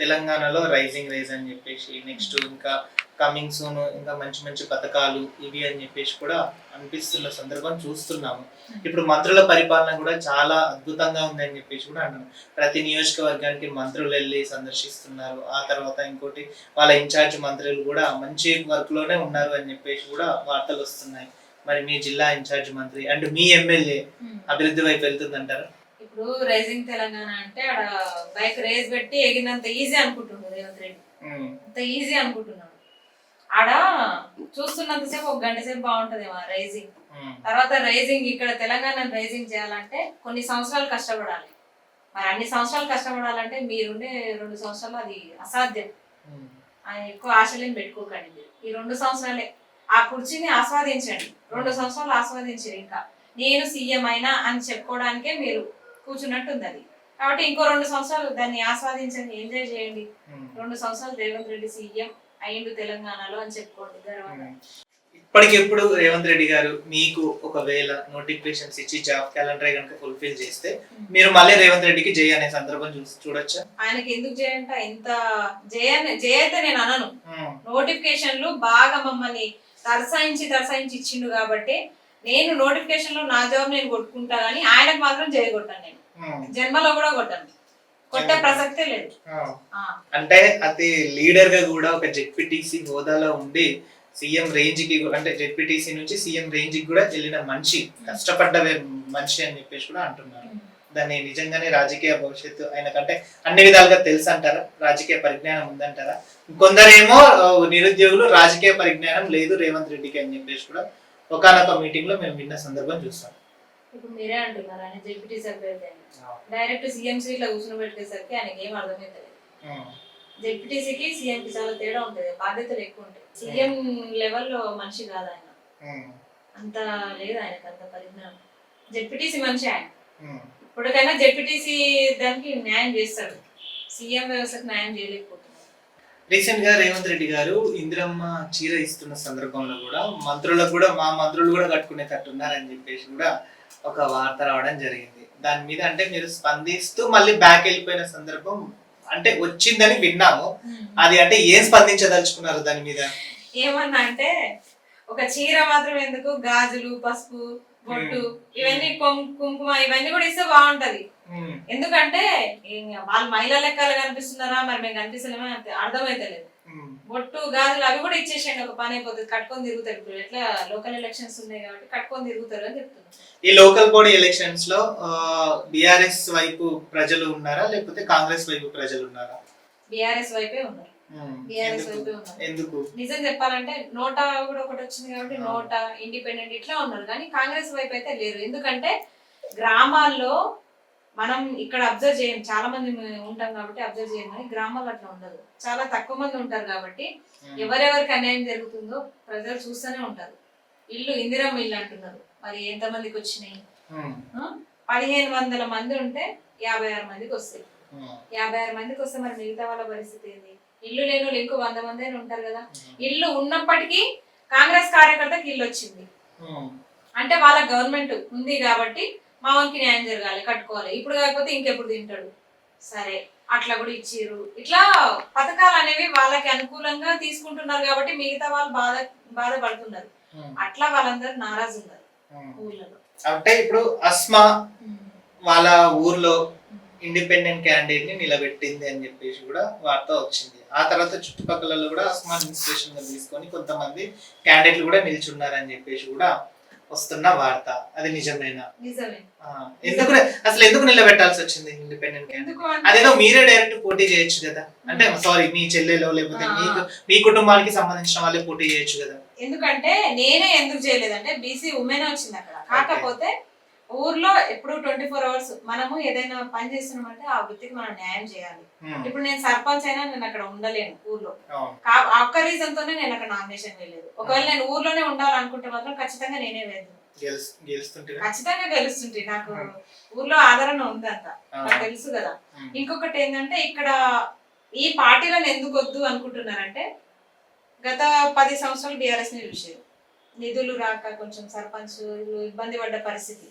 తెలంగాణలో rising rise అని చెప్పేసి నెక్స్ట్ ఇంకా కమింగ్ సూన్ ఇంకా మంచి మంచి పథకాలు ఇవి అని చెప్పేసి కూడా అనిపిస్తున్న సందర్భం చూస్తున్నాము. ఇప్పుడు మంత్రుల పరిపాలన కూడా చాలా అద్భుతంగా ఉందని చెప్పేసి కూడా అన్నాను ప్రతి నియోజకవర్గానికి మంత్రులు వెళ్ళి సందర్శిస్తున్నారు. ఆ తర్వాత ఇంకోటి వాళ్ళ ఇన్ఛార్జ్ మంత్రులు కూడా మంచి వర్క్లోనే ఉన్నారు అని చెప్పేసి కూడా వార్తలు వస్తున్నాయి. మరి మీ జిల్లా ఇన్ఛార్జ్ మంత్రి అండ్ మీ ఎమ్మెల్యే అభివృద్ధి వైపు వెళ్తుందంటారా? ఇప్పుడు రైజింగ్ తెలంగాణ అంటే ఆడ బైక్ రేస్ పెట్టి ఎగినంత ఈజీ అనుకుంటున్నాడు రేవంత్ రెడ్డి. అంత ఈజీ అనుకుంటున్నాడు. ఆడ చూస్తున్నంతసేపు ఒక గంట సేపు బాగుంటదేమో రైజింగ్ తర్వాత రైజింగ్ ఇక్కడ తెలంగాణ రైజింగ్ చేయాలంటే కొన్ని సంవత్సరాలు కష్టపడాలి. మరి అన్ని సంవత్సరాలు కష్టపడాలంటే మీరుండే రెండు సంవత్సరాలు అది అసాధ్యం. ఎక్కువ ఆశలేం పెట్టుకోకండి మీరు. ఈ రెండు సంవత్సరాలే. ఆ కుర్చీని ఆస్వాదించండి. రెండు సంవత్సరాలు ఆస్వాదించండి ఇంకా. నేను సీఎం అయినా అని చెప్పుకోవడానికే మీరు కూర్చున్నట్టు ఉంది అది కాబట్టి ఇంకో రెండు సంవత్సరాలు దాన్ని ఆస్వాదించండి ఎంజాయ్ చేయండి. రెండు సంవత్సరాలు రేవంత్ రెడ్డి సీఎం అయ్యిండు తెలంగాణలో అని చెప్పుకోండి ఉమ్. ఇప్పటికిప్పుడు రేవంత్ రెడ్డి గారు మీకు ఒకవేళ నోటిఫికేషన్స్ ఇచ్చి జాబ్ క్యాలెండర్ కనుక ఫుల్ఫిల్ చేస్తే మీరు మళ్ళీ రేవంత్ రెడ్డికి జై అనే సందర్భం చూసి చూడొచ్చా? ఆయనకి ఎందుకు చేయంట ఇంత జయ జయ అయితే నేను అనను. నోటిఫికేషన్లు బాగా మమ్మల్ని తరసాయించి తరసాయించి ఇచ్చిండు కాబట్టి నేను నోటిఫికేషన్లో నా జాబ్ నేను కొట్టుకుంటా గానీ ఆయనకు మాత్రం చేయగొట్టాను నేను. జన్మలో కూడా కొట్టాను. కొట్టే ప్రసక్తే లేదు. అంటే అది లీడర్గా కూడా ఒక జెడ్పీటీసీ హోదాలో ఉండి సీఎం రేంజ్కి అంటే జెడ్పీటీసీ నుంచి సీఎం రేంజ్కి కూడా వెళ్ళిన మనిషి కష్టపడ్డ మనిషి అని చెప్పేసి కూడా అంటున్నారు. దాన్ని నిజంగానే రాజకీయ భవిష్యత్తు ఆయనకంటే అన్ని విధాలుగా తెలుసు అంటారా? రాజకీయ పరిజ్ఞానం ఉందంటారా? కొందరేమో నిరుద్యోగులు రాజకీయ పరిజ్ఞానం లేదు రేవంత్ రెడ్డికి అని చెప్పేసి కూడా ఒకనొక మీటింగ్లో మేము విన్న సందర్భం చూస్తాం. ఇప్పుడు మీరే అంటున్నారు ఆయన జెడ్పీటీ సభ్యులు డైరెక్ట్ సీఎం సీట్లో కూర్చుని ఆయనకి ఏం అర్థమవుతలేదు జెడ్పీటీసీకి సీఎం కి చాలా తేడా ఉంటుంది బాధ్యతలు ఎక్కువ ఉంటాయి. సీఎం లెవెల్లో మనిషి కాదు ఆయన. అంత లేదు ఆయనకు అంత పరిజ్ఞానం. జెడ్పీటీసీ మనిషి ఆయన. ఇప్పటికైనా జెడ్పీటీసీ దానికి న్యాయం చేస్తాడు. సీఎం వ్యవస్థకు న్యాయం చేయలేకపోతున్నాడు రీసెంట్గా రేవంత్ రెడ్డి గారు ఇందిరమ్మ చీర ఇస్తున్న సందర్భంలో కూడా మంత్రులకు కూడా మా మంత్రులు కూడా కట్టుకునేటట్టు ఉన్నారని చెప్పేసి కూడా ఒక వార్త రావడం జరిగింది. దాని మీద అంటే మీరు స్పందిస్తూ మళ్ళీ బ్యాక్ వెళ్ళిపోయిన సందర్భం అంటే వచ్చిందని విన్నాము. అది అంటే ఏం స్పందించదలుచుకున్నారు దాని మీద? ఏమన్నా అంటే ఒక చీర మాత్రం ఎందుకు? గాజులు పసుపు బొట్టు ఇవన్నీ కుంకుమ ఇవన్నీ కూడా ఇస్తే బాగుంటది. ఎందుకంటే వాళ్ళు మహిళా లెక్కలు కనిపిస్తున్నారా? మరి మేము కనిపిస్తలేమో? అంతే అర్థమైతలేదు. ఉమ్, బొట్టు గాజులు అవి కూడా ఇచ్చేసేయండి. ఒక పని అయిపోతుంది. కట్టుకొని తిరుగుతారు. ఇప్పుడు ఎట్లా లోకల్ ఎలక్షన్స్ ఉన్నాయి కాబట్టి కట్టుకొని తిరుగుతారు అని చెప్తున్నారు. ఈ లోకల్ బాడీ ఎలక్షన్స్లో బిఆర్ఎస్ వైపు ప్రజలు ఉన్నారా? లేకపోతే కాంగ్రెస్ వైపు ప్రజలు ఉన్నారా? బీఆర్ఎస్ వైపే ఉన్నారు. ఎందుకు? నిజం చెప్పాలంటే నోటా కూడా ఒకటి వచ్చింది కాబట్టి. నోటా ఇండిపెండెంట్ ఇట్లా ఉన్నారు. కానీ కాంగ్రెస్ వైపు అయితే లేరు. ఎందుకంటే గ్రామాల్లో మనం ఇక్కడ అబ్జర్వ్ చేయం చాలా మంది ఉంటాం కాబట్టి అబ్జర్వ్ చేయం కానీ గ్రామాల్లో అట్లా ఉండదు. చాలా తక్కువ మంది ఉంటారు కాబట్టి ఎవరెవరికి అన్యాయం జరుగుతుందో ప్రజలు చూస్తూనే ఉంటారు. ఇల్లు ఇందిరమ్మ ఇల్లు అంటున్నారు. మరి ఎంత మందికి వచ్చినాయి? పదిహేను వందల మంది ఉంటే యాభై ఆరు మందికి వస్తాయి. యాభై ఆరు మందికి వస్తే మరి మిగతా వాళ్ళ పరిస్థితి ఏంది? ఇల్లు లేని వాళ్ళు ఇంకో వంద మంది అయినా ఉంటారు కదా. ఇల్లు ఉన్నప్పటికీ కాంగ్రెస్ కార్యకర్తకి ఇల్లు వచ్చింది. అంటే వాళ్ళ గవర్నమెంట్ ఉంది కాబట్టి మా వానికి న్యాయం జరగాలి కట్టుకోవాలి. ఇప్పుడు కాకపోతే ఇంకెప్పుడు తింటాడు? సరే అట్లా కూడా ఇచ్చిర్రు. ఇట్లా పథకాలు అనేవి వాళ్ళకి అనుకూలంగా తీసుకుంటున్నారు కాబట్టి మిగతా వాళ్ళు బాధ బాధపడుతున్నారు. అట్లా వాళ్ళందరూ నారాజు ఉన్నారు అంటే ఇప్పుడు అస్మా వాళ్ళ ఊర్లో ఇండిపెండెంట్ క్యాండిడేట్ని నిలబెట్టింది అని చెప్పేసి కూడా వార్త వచ్చింది. ఆ తర్వాత చుట్టుపక్కల కూడా అస్మా ఇన్స్పిరేషన్గా తీసుకొని కొంతమంది క్యాండిడేట్లు కూడా నిల్చున్నారని చెప్పేసి కూడా వస్తున్న వార్త. అది నిజమేనా? ఎందుకు అసలు ఎందుకు నిలబెట్టాల్సి వచ్చింది ఇండిపెండెంట్ క్యాండిడేట్? అదేదో మీరే డైరెక్ట్ పోటీ చేయొచ్చు కదా. అంటే సారీ మీ చెల్లెలో లేకపోతే. మీకు మీ కుటుంబానికి సంబంధించిన వాళ్ళే పోటీ చేయొచ్చు కదా. ఎందుకంటే నేనే ఎందుకు చేయలేదంటే బీసీ ఉమెన్ వచ్చింది అక్కడ. కాకపోతే ఊర్లో ఎప్పుడు ట్వంటీ ఫోర్ అవర్స్ మనము ఏదైనా పని చేస్తున్నామంటే ఆ వృత్తికి మనం న్యాయం చేయాలి. ఉమ్, ఇప్పుడు నేను సర్పంచ్ అయినా నేను అక్కడ ఉండలేను ఊర్లో. ఆ ఒక్క రీజన్ తోనే నేను అక్కడ నామినేషన్ వెళ్ళలేదు ఒకవేళ నేను ఊర్లోనే ఉండాలనుకుంటే మాత్రం ఖచ్చితంగా నేనే గెలుస్తుంటే? ఖచ్చితంగా గెలుస్తుంటే. నాకు Hmm. ఊర్లో ఆదరణ ఉందంత ఆ, నాకు తెలుసు కదా. ఉమ్, ఇంకొకటి ఏంటంటే ఇక్కడ ఈ పార్టీలను ఎందుకు వద్దు అనుకుంటున్నారంటే గత పది సంవత్సరాలు బీఆర్ఎస్ని చూసారు నిధులు రాక కొంచెం సర్పంచ్ ఇబ్బంది పడ్డ పరిస్థితి.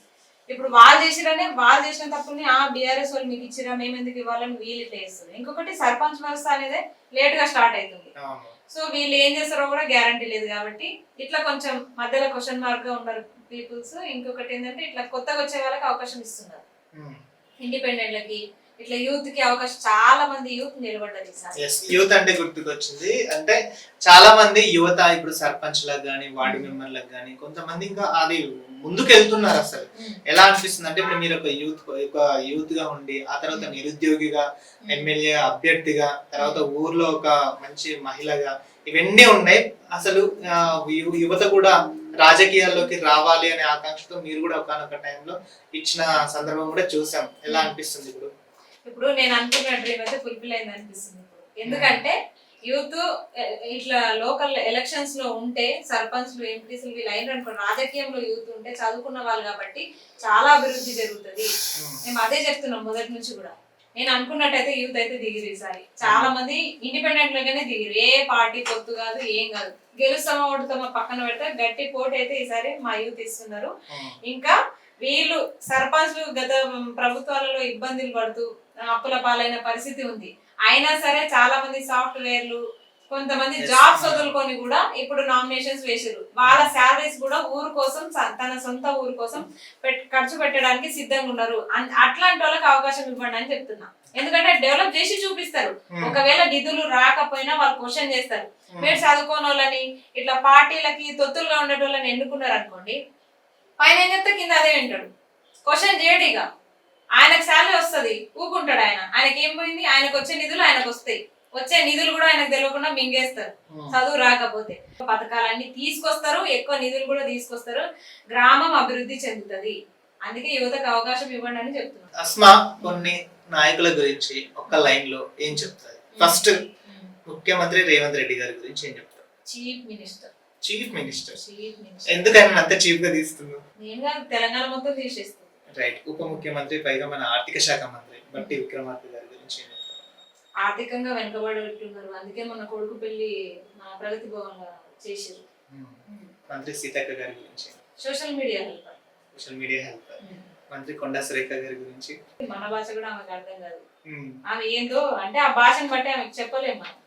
ఇప్పుడు వాళ్ళు చేసిరనే వాళ్ళు చేసిన తప్పుని ఆ బీఆర్ఎస్ వాళ్ళు మీకు ఇచ్చిరా మేము ఎందుకు ఇవ్వాలని వీళ్ళు ఇట్లా ఇంకొకటి సర్పంచ్ వ్యవస్థ అనేది లేట్గా స్టార్ట్ అవుతుంది. సో వీళ్ళు ఏం చేస్తారో కూడా గ్యారంటీ లేదు కాబట్టి ఇట్లా కొంచెం మధ్యలో క్వశ్చన్ మార్క్గా ఉన్నారు పీపుల్స్ ఇంకొకటి ఏంటంటే ఇట్లా కొత్తగా వచ్చే వాళ్ళకి అవకాశం ఇస్తున్నారు. ఇండిపెండెంట్లకి ఇట్లా యూత్కి అవకాశం చాలా మంది యూత్ నిలబడ్డది యూత్ అంటే గుర్తుకొచ్చింది. అంటే చాలా మంది యువత ఇప్పుడు సర్పంచ్లకు కానీ వార్డు మెంబర్లకు కానీ కొంతమంది ఇంకా అది ముందుకు వెళ్తున్నారు అసలు. ఉమ్. ఎలా అనిపిస్తుంది అంటే ఇప్పుడు మీరు ఒక యూత్ ఒక యూత్గా ఉండి ఆ తర్వాత నిరుద్యోగిగా ఎమ్మెల్యే అభ్యర్థిగా తర్వాత ఊర్లో ఒక మంచి మహిళగా ఇవన్నీ ఉన్నాయి. అసలు యువత కూడా రాజకీయాల్లోకి రావాలి అనే ఆకాంక్షతో మీరు కూడా ఒకనొక టైంలో ఇచ్చిన సందర్భం కూడా చూసాం. ఎలా అనిపిస్తుంది ఇప్పుడు? ఇప్పుడు నేను అనుకున్న డ్రీమ్ అయితే ఫుల్ఫిల్ అయింది అనిపిస్తుంది ఎందుకంటే యూత్ ఇట్లా లోకల్ ఎలక్షన్స్లో ఉంటే సర్పంచ్లు ఎంపీసీలు వీళ్ళు అయిన అనుకో రాజకీయంలో యూత్ ఉంటే చదువుకున్న వాళ్ళు కాబట్టి చాలా అభివృద్ధి జరుగుతుంది. మేము అదే చెప్తున్నాం మొదటి నుంచి కూడా. నేను అనుకున్నట్టయితే యూత్ అయితే దిగిరు ఈసారి. చాలా మంది ఇండిపెండెంట్ లాగానే దిగిరు ఏ పార్టీ పొత్తు కాదు ఏం కాదు. గెలుస్తామా ఓడుతామా పక్కన పెడితే గట్టి పోటీ అయితే ఈసారి మా యూత్ ఇస్తున్నారు. ఉమ్. ఇంకా వీళ్ళు సర్పంచ్లు గత ప్రభుత్వాలలో ఇబ్బందులు పడుతూ అప్పుల పాలైన పరిస్థితి ఉంది అయినా సరే చాలా మంది సాఫ్ట్వేర్లు కొంతమంది. జాబ్స్ వదులుకొని కూడా ఇప్పుడు నామినేషన్స్ వేసారు వాళ్ళ శాలరీస్ కూడా ఊరు కోసం తన సొంత ఊరు కోసం ఖర్చు పెట్టడానికి సిద్ధంగా ఉన్నారు అట్లాంటి వాళ్ళకి అవకాశం ఇవ్వండి అని చెప్తున్నా ఎందుకంటే డెవలప్ చేసి చూపిస్తారు ఉమ్. ఒకవేళ నిధులు రాకపోయినా వాళ్ళు క్వశ్చన్ చేస్తారు ఉమ్. మీరు చదువుకోని వాళ్ళని ఇట్లా పార్టీలకి తొత్తులుగా ఉండే వాళ్ళని ఎన్నుకున్నారు అనుకోండి పైన ఏం చెప్తే కింద అదే వింటాడు. క్వశ్చన్ చేయడు ఇక ఆయనకు శాలరీ వస్తుంది ఊకుంటాడు ఆయన. ఆయనకి ఏం పోయింది? ఆయనకు వచ్చే నిధులు ఆయనకు వస్తాయి. వచ్చే నిధులు కూడా ఆయనకు తెలియకుండా మింగేస్తారు. ఉమ్. చదువు రాకపోతే. పథకాలన్నీ తీసుకొస్తారు ఎక్కువ నిధులు కూడా తీసుకొస్తారు. గ్రామం అభివృద్ధి చెందుతుంది. అందుకే యువతకు అవకాశం ఇవ్వండి అని చెప్తున్నాను అస్మా కొన్ని నాయకుల గురించి ఒక్క లైన్లో ఏం చెప్తారు? ఫస్ట్ ముఖ్యమంత్రి రేవంత్ రెడ్డి గారి గురించి ఏం చెప్తారు? చీఫ్ మినిస్టర్ చీఫ్ మినిస్టర్ ఎందుకని అంత చీఫ్గా తీస్తున్నారు? తెలంగాణ మొత్తం తీసేస్తుంది. రైట్ ఉప ముఖ్యమంత్రి పైగా మన ఆర్థిక శాఖ మంత్రి బట్టి విక్రమార్క గారి గురించి ఆర్థికంగా వెనుకబడి ఉంటున్నారు అందుకే మన కొడుకు పెళ్ళి మన ప్రగతి భవన్లో చేసారు ఉమ్. మంత్రి సీతక్క గారి గురించి social media help social media help మంత్రి కొండా సురేఖ గారి గురించి? మన భాష కూడా ఆమెకు అర్థం కాదు. ఉమ్. ఆమె ఏందో అంటే ఆ భాషను బట్టి ఆమెకు చెప్పలేము